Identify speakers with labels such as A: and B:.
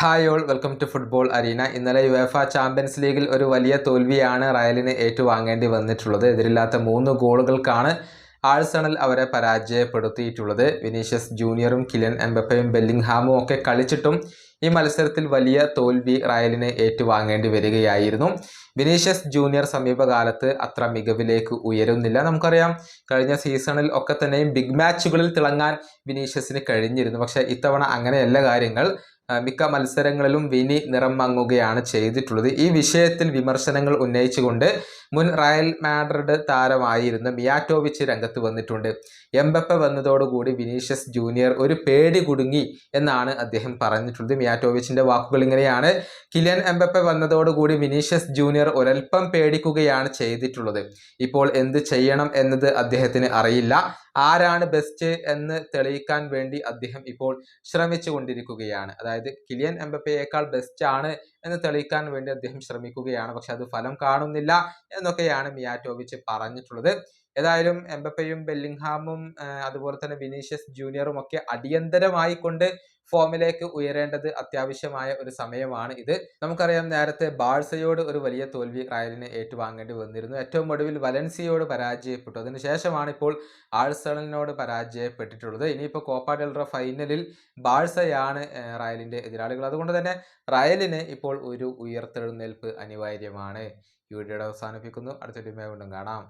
A: Hi all welcome to football arena ഇന്നലെ UEFA champions ലീഗിൽ ഒരു വലിയ തോൽവിയാണ് റയലിന് ഏറ്റുവാങ്ങേണ്ടി വന്നിട്ടുള്ളത്. എതിരില്ലാത്ത മൂന്ന് ഗോളുകൾക്കാണ് ആഴ്സണൽ അവരെ പരാജയപ്പെടുത്തിയിട്ടുള്ളത്. വിനീഷ്യസ് ജൂനിയറും കിലൻ എംബപ്പയും ബെല്ലിംഗ്ഹാമും ഒക്കെ കളിച്ചിട്ടും ഈ മത്സരത്തിൽ വലിയ തോൽവി റയലിന് ഏറ്റുവാങ്ങേണ്ടി വരികയായിരുന്നു. വിനീഷ്യസ് ജൂനിയർ സമീപകാലത്ത് അത്ര മികവിലേക്ക് ഉയരുന്നില്ല. നമുക്കറിയാം കഴിഞ്ഞ സീസണിൽ ഒക്കെ തന്നെയും ബിഗ് മാച്ചുകളിൽ തിളങ്ങാൻ വിനീഷ്യസിന് കഴിഞ്ഞിരുന്നു. പക്ഷേ ഇത്തവണ അങ്ങനെയല്ല കാര്യങ്ങൾ. മിക്ക മത്സരങ്ങളിലും വിനി നിറം മങ്ങുകയാണ് ചെയ്തിട്ടുള്ളത്. ഈ വിഷയത്തിൽ വിമർശനങ്ങൾ ഉന്നയിച്ചുകൊണ്ട് മുൻ റയൽ മാഡ്രിഡ് താരമായിരുന്ന മിയാറ്റോവിച്ച് രംഗത്ത് വന്നിട്ടുണ്ട്. എംബപ്പ വന്നതോടുകൂടി വിനീഷ്യസ് ജൂനിയർ ഒരു പേടി കുടുങ്ങി എന്നാണ് അദ്ദേഹം പറഞ്ഞിട്ടുള്ളത്. മിയാറ്റോവിച്ചിന്റെ വാക്കുകൾ ഇങ്ങനെയാണ്. കിലിയൻ എംബപ്പ വന്നതോടുകൂടി വിനീഷ്യസ് ജൂനിയർ ഒരൽപ്പം പേടിക്കുകയാണ് ചെയ്തിട്ടുള്ളത്. ഇപ്പോൾ എന്ത് ചെയ്യണം എന്നത് അദ്ദേഹത്തിന് അറിയില്ല. ആരാണ് ബെസ്റ്റ് എന്ന് തെളിയിക്കാൻ വേണ്ടി അദ്ദേഹം ഇപ്പോൾ ശ്രമിച്ചു കൊണ്ടിരിക്കുകയാണ് അതായത് കിലിയൻ എംബപ്പയേക്കാൾ ബെസ്റ്റ് ആണ് എന്ന് തെളിയിക്കാൻ വേണ്ടി അദ്ദേഹം ശ്രമിക്കുകയാണ്. പക്ഷെ അത് ഫലം കാണുന്നില്ല എന്നൊക്കെയാണ് മിയാറ്റോവിച്ച് പറഞ്ഞിട്ടുള്ളത്. ഏതായാലും എംബപ്പയും ബെല്ലിംഗ്ഹാമും അതുപോലെ തന്നെ വിനീഷ്യസ് ജൂനിയറും ഒക്കെ അടിയന്തരമായി കൊണ്ട് ഫോമിലേക്ക് ഉയരേണ്ടത് അത്യാവശ്യമായ ഒരു സമയമാണ് ഇത്. നമുക്കറിയാം നേരത്തെ ബാഴ്സയോട് ഒരു വലിയ തോൽവി റയലിന് ഏറ്റുവാങ്ങേണ്ടി വന്നിരുന്നു. ഏറ്റവും ഒടുവിൽ വലൻസിയോട് പരാജയപ്പെട്ടു. അതിനുശേഷമാണ് ഇപ്പോൾ ആഴ്സണലിനോട് പരാജയപ്പെട്ടിട്ടുള്ളത്. ഇനിയിപ്പോൾ കോപ്പ ഡെൽറ ഫൈനലിൽ ബാഴ്സയാണ് റയലിന്റെ എതിരാളികൾ. അതുകൊണ്ട് തന്നെ റയലിന് ഇപ്പോൾ ഒരു ഉയർത്തെഴുന്നേൽപ്പ് അനിവാര്യമാണ്. ഈ വീഡിയോയുടെ അവസാനിപ്പിക്കുന്നു. അടുത്ത വീഡിയോ വീണ്ടും കാണാം.